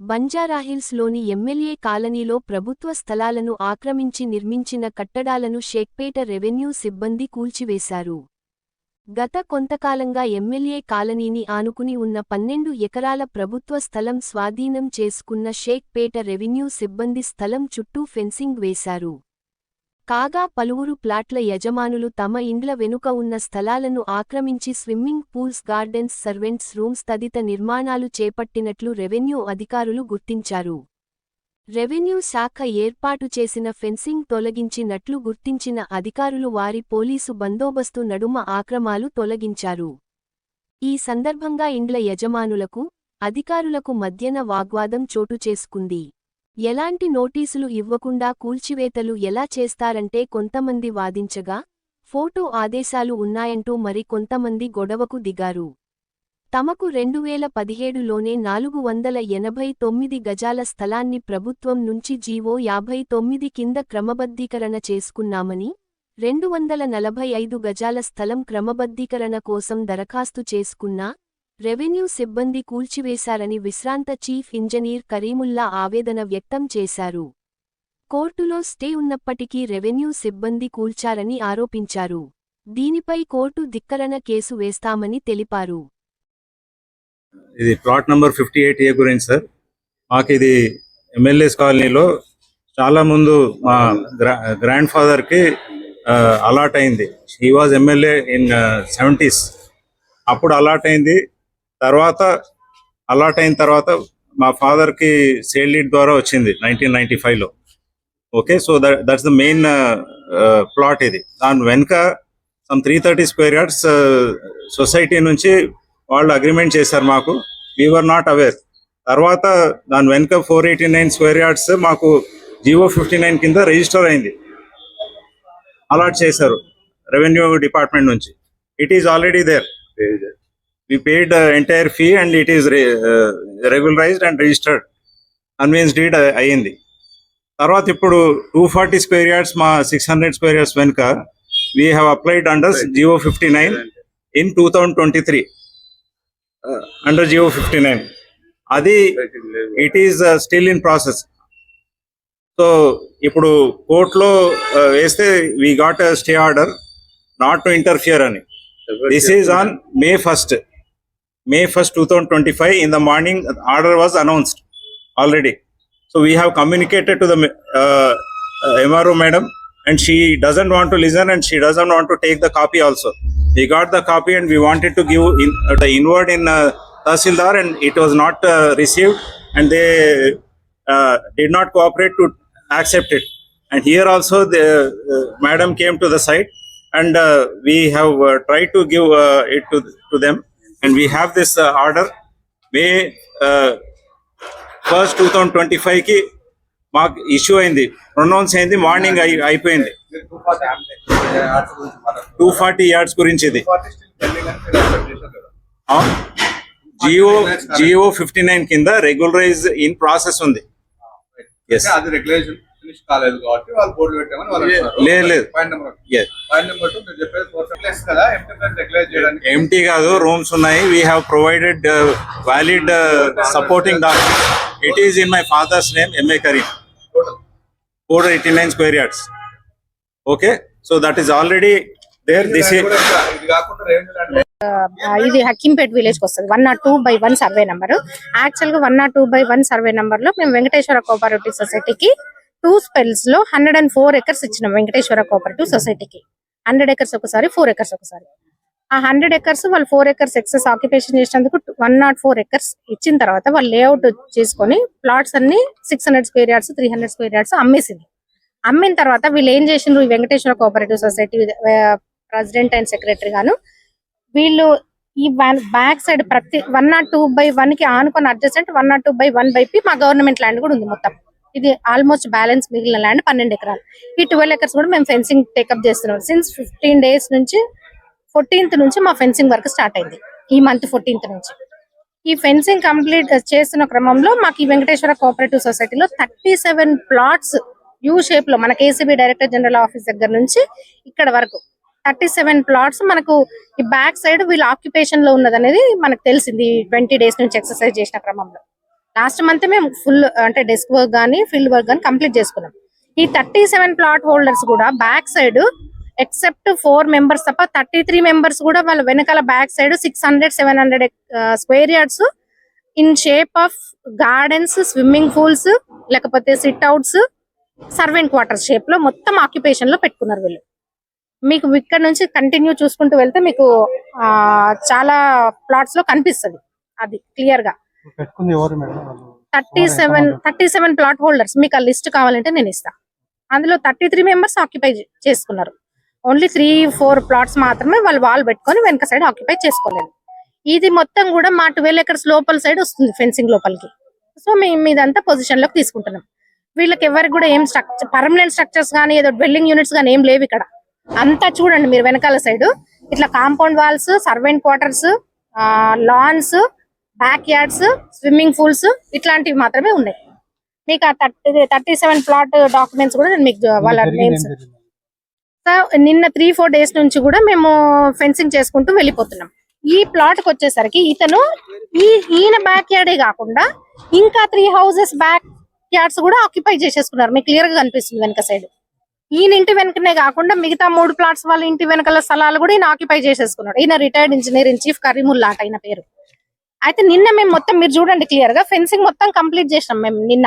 బంజారాహిల్స్లోని MLA కాలనీలో ప్రభుత్వ స్థలాలను ఆక్రమించి నిర్మించిన కట్టడాలను షేక్పేట రెవెన్యూ సిబ్బంది కూల్చివేశారు. గత కొంతకాలంగా ఎమ్మెల్యే కాలనీని ఆనుకుని ఉన్న పన్నెండు ఎకరాల ప్రభుత్వ స్థలం స్వాధీనం చేసుకున్న షేక్పేట రెవెన్యూ సిబ్బంది స్థలం చుట్టూ ఫెన్సింగ్ వేశారు. కాగా పలువురు ప్లాట్ల యజమానులు తమ ఇండ్ల వెనుక ఉన్న స్థలాలను ఆక్రమించి swimming pools gardens servants rooms తదిత నిర్మాణాలు చేపట్టినట్లు రెవెన్యూ అధికారులు గుర్తించారు. రెవెన్యూ శాఖ ఏర్పాటు చేసిన ఫెన్సింగ్ తొలగించినట్లు గుర్తించిన అధికారులు వారి పోలీసు బందోబస్తు నడుమ ఆక్రమాలు తొలగించారు. ఈ సందర్భంగా ఇండ్ల యజమానులకు అధికారులకు మధ్యన వాగ్వాదం చోటు చేసుకుంది. ఎలాంటి నోటీసులు ఇవ్వకుండా కూల్చివేతలు ఎలా చేస్తారంటే కొంతమంది వాదించగా ఫోటో ఆదేశాలు ఉన్నాయంటూ మరి కొంతమంది గొడవకు దిగారు. తమకు రెండువేల పదిహేడులోనే నాలుగు వందల ఎనభై తొమ్మిది గజాల స్థలాన్ని ప్రభుత్వం నుంచి జీవో యాభై తొమ్మిది కింద క్రమబద్ధీకరణ చేసుకున్నామని రెండు వందల నలభై ఐదు గజాల స్థలం క్రమబద్ధీకరణ కోసం దరఖాస్తు చేసుకున్నా రెవెన్యూ సిబ్బంది కూల్చివేశారని విశ్రాంత చీఫ్ ఇంజనీర్ కరీముల్లా ఆవేదన వ్యక్తం చేశారు. కోర్టులో స్టే ఉన్నప్పటికీ రెవెన్యూ సిబ్బంది కూల్చారని ఆరోపించారు. దీనిపై కోర్టు ధిక్కరణ కేసు వేస్తామని తెలిపారు. ఇది plot number fifty eight A గురించి సార్. మాకు ఇది ఎమ్మెల్యేస్ కాలనీలో చాలా ముందు మా గ్రా గ్రాండ్ ఫాదర్కి అలాట్ అయింది. He was MLA in seventies అప్పుడు అలాట్ అయింది. తర్వాత అలాట్ అయిన తర్వాత మా ఫాదర్కి సేల్ లీడ్ ద్వారా వచ్చింది నైన్టీన్ నైన్టీ ఫైవ్లో. Okay so that that's the main plot ఇది. దాని వెనుక some three thirty square yards society నుంచి వాళ్ళు అగ్రిమెంట్ చేశారు మాకు. వీఆర్ నాట్ అవేర్ తర్వాత దాని వెనుక four eighty nine square yards మాకు జియో ఫిఫ్టీ నైన్ కింద రిజిస్టర్ అయింది. అలాట్ చేశారు రెవెన్యూ డిపార్ట్మెంట్ నుంచి. It is already there we paid entire fee and it is regularized and registered conveyance deed అయ్యింది. తర్వాత ఇప్పుడు టూ ఫార్టీ స్క్వేర్ యార్డ్స్ మా six hundred square yards వెనుక we have applied under G O fifty nine in two thousand twenty three under G O fifty nine అది it is still in process so ఇప్పుడు కోర్టులో వేస్తే we got stay order not to interfere అని. This is on May first May 1st, 2025 in the morning, the order was announced already. So we have communicated to the uh, uh MRO madam and she doesn't want to listen and she doesn't want to take the copy also. We got the copy and we wanted to give in, uh, the inward in uh, and it was not uh, received and they uh, did not cooperate to accept it. And here also the uh, madam came to the site and uh, we have uh, tried to give uh, it to, to them and we have this uh, order. May uh, first two thousand twenty ఫైవ్కి మాకు issue అయింది. Pronounce అయింది morning అయి- అయిపోయింది. Two forty yards గురించి ఇది. G O G O fifty nine కింద regularize in process ఉంది. Yes. అది రెగ్యులేషన్ ఫినిష్ కాలేదు కాబట్టి వాళ్ళు బోర్డు పెట్టామని వాళ్ళు అంటున్నారు. లేదు, లేదు. Point number Yes. Point number two మీరు చెప్పేది ప్లేస్ కదా ఎంటీ ప్లస్ రెగ్యులైజ్ చేయడానికి. ఎంటీ కాదు రూమ్స్ ఉన్నాయి. We have provided valid supporting document it is in my father's name M A Karim total four eighty nine square yards okay so that is already there this ఇది కాకుండా revenue land ఆ, ఇది హక్కింపేట్ విలేజ్కి వస్తుంది. One not two by one survey number యాక్చువల్గా one not two by one survey నంబర్లో మేము Venkateswara cooperative సొసైటీకి టూ స్పెల్స్లో హండ్రెడ్ అండ్ ఫోర్ ఎకర్స్ ఇచ్చినాం వెంకటేశ్వర కోఆపరేటివ్ సొసైటీకి హండ్రెడ్ ఎకర్స్ ఒకసారి ఫోర్ ఎకర్స్ ఒకసారి. ఆ హండ్రెడ్ ఎకర్స్ వాళ్ళు ఫోర్ ఎకర్స్ ఎక్సెస్ ఆక్యుపేషన్ చేసినందుకు వన్ నాట్ ఫోర్ ఎకర్స్ ఇచ్చిన తర్వాత వాళ్ళు లేఅవుట్ చేసుకొని ప్లాట్స్ అన్ని six hundred square yards three hundred square yards అమ్మేసింది. అమ్మిన తర్వాత వీళ్ళు ఏం చేసిండ్రు? ఈ Venkateswara cooperative society president and secretary గాను వీళ్ళు ఈ బ్యాక్ సైడ్ ప్రతి వన్ నాట్ టూ బై వన్కి ఆనుకొని adjacent one not two by one by P మా గవర్నమెంట్ ల్యాండ్ కూడా ఉంది మొత్తం. ఇది ఆల్మోస్ట్ బ్యాలెన్స్ మిగిలిన ల్యాండ్ పన్నెండు ఎకరాలు. ఈ ట్వెల్వ్ ఎకర్స్ కూడా మేము ఫెన్సింగ్ టేకప్ చేస్తున్నాం. సిన్స్ ఫిఫ్టీన్ డేస్ నుంచి ఫోర్టీన్త్ నుంచి మా ఫెన్సింగ్ వర్క్ స్టార్ట్ అయింది. ఈ మంత్ ఫోర్టీన్త్ నుంచి. ఈ ఫెన్సింగ్ కంప్లీట్ uh, చేస్తున్న క్రమంలో మాకు ఈ వెంకటేశ్వర కోఆపరేటివ్ సొసైటీలో థర్టీ సెవెన్ ప్లాట్స్ యూ షేప్లో మన కేసీబీ డైరెక్టర్ జనరల్ ఆఫీస్ దగ్గర నుంచి ఇక్కడ వరకు. థర్టీ సెవెన్ ప్లాట్స్ మనకు ఈ బ్యాక్ సైడ్ వీళ్ళ ఆక్యుపేషన్లో ఉన్నదనేది మనకు తెలిసింది ట్వంటీ డేస్ నుంచి ఎక్సర్సైజ్ చేసిన క్రమంలో. లాస్ట్ మంత్ మేము ఫుల్ అంటే డెస్క్ వర్క్ కానీ ఫీల్డ్ వర్క్ కానీ కంప్లీట్ చేసుకున్నాం. ఈ థర్టీ సెవెన్ ప్లాట్ హోల్డర్స్ కూడా back side except four members తప్ప థర్టీ త్రీ మెంబర్స్ కూడా వాళ్ళ వెనకాల back side six hundred seven hundred square yards in shape of gardens swimming pools లేకపోతే సిట్ అవుట్స్ సర్వెంట్ క్వార్టర్స్ షేప్లో మొత్తం ఆక్యుపేషన్లో పెట్టుకున్నారు వీళ్ళు. మీకు ఇక్కడ నుంచి కంటిన్యూ చూసుకుంటూ వెళ్తే మీకు ఆ, చాలా ప్లాట్స్లో కనిపిస్తుంది. అది క్లియర్గా. Thirty seven thirty seven plot holders మీకు ఆ లిస్ట్ కావాలంటే నేను ఇస్తా. అందులో థర్టీ త్రీ మెంబర్స్ ఆక్యుపై చేసుకున్నారు. ఓన్లీ త్రీ ఫోర్ ప్లాట్స్ మాత్రమే వాళ్ళు వాల్ పెట్టుకొని వెనక సైడ్ ఆక్యుపై చేసుకోలేదు. ఇది మొత్తం కూడా మా ట్వెల్వ్ ఎకర్స్ లోపల సైడ్ వస్తుంది ఫెన్సింగ్ లోపలికి. సో మేము ఇదంతా పొజిషన్లోకి తీసుకుంటున్నాం. వీళ్ళకి ఎవరికి కూడా ఏం స్ట్రక్చర్ పర్మనెంట్ స్ట్రక్చర్స్ కానీ ఏదో డ్వెల్లింగ్ యూనిట్స్ కానీ ఏం లేవు ఇక్కడ. అంతా చూడండి మీరు వెనకాల సైడ్ ఇట్లా compound walls servant quarters lawns back yards swimming pools ఇట్లాంటివి మాత్రమే ఉన్నాయి. మీకు ఆ thirty thirty seven plot documents కూడా నేను మీకు వాళ్ళ నేమ్స్? నిన్న త్రీ ఫోర్ డేస్ నుంచి కూడా మేము ఫెన్సింగ్ చేసుకుంటూ వెళ్ళిపోతున్నాం. ఈ ప్లాట్కి వచ్చేసరికి ఇతను ఈ ఈయన బ్యాక్ యార్డే కాకుండా ఇంకా త్రీ హౌసెస్ బ్యాక్ యార్డ్స్ కూడా ఆక్యుపై చేసేసుకున్నారు. మీకు క్లియర్గా కనిపిస్తుంది వెనక సైడ్ ఈయన ఇంటి వెనకనే కాకుండా మిగతా మూడు ప్లాట్స్ వాళ్ళ ఇంటి వెనకాల స్థలాలు కూడా ఈయన ఆక్యుపై చేసేసుకున్నాడు. ఈయన రిటైర్డ్ ఇంజనీర్ ఇన్ చీఫ్ కరీముల్లాట్ అయిన పేరు. అయితే నిన్న మేము మొత్తం మీరు చూడండి క్లియర్గా ఫెన్సింగ్ మొత్తం కంప్లీట్ చేసినాం మేము నిన్న.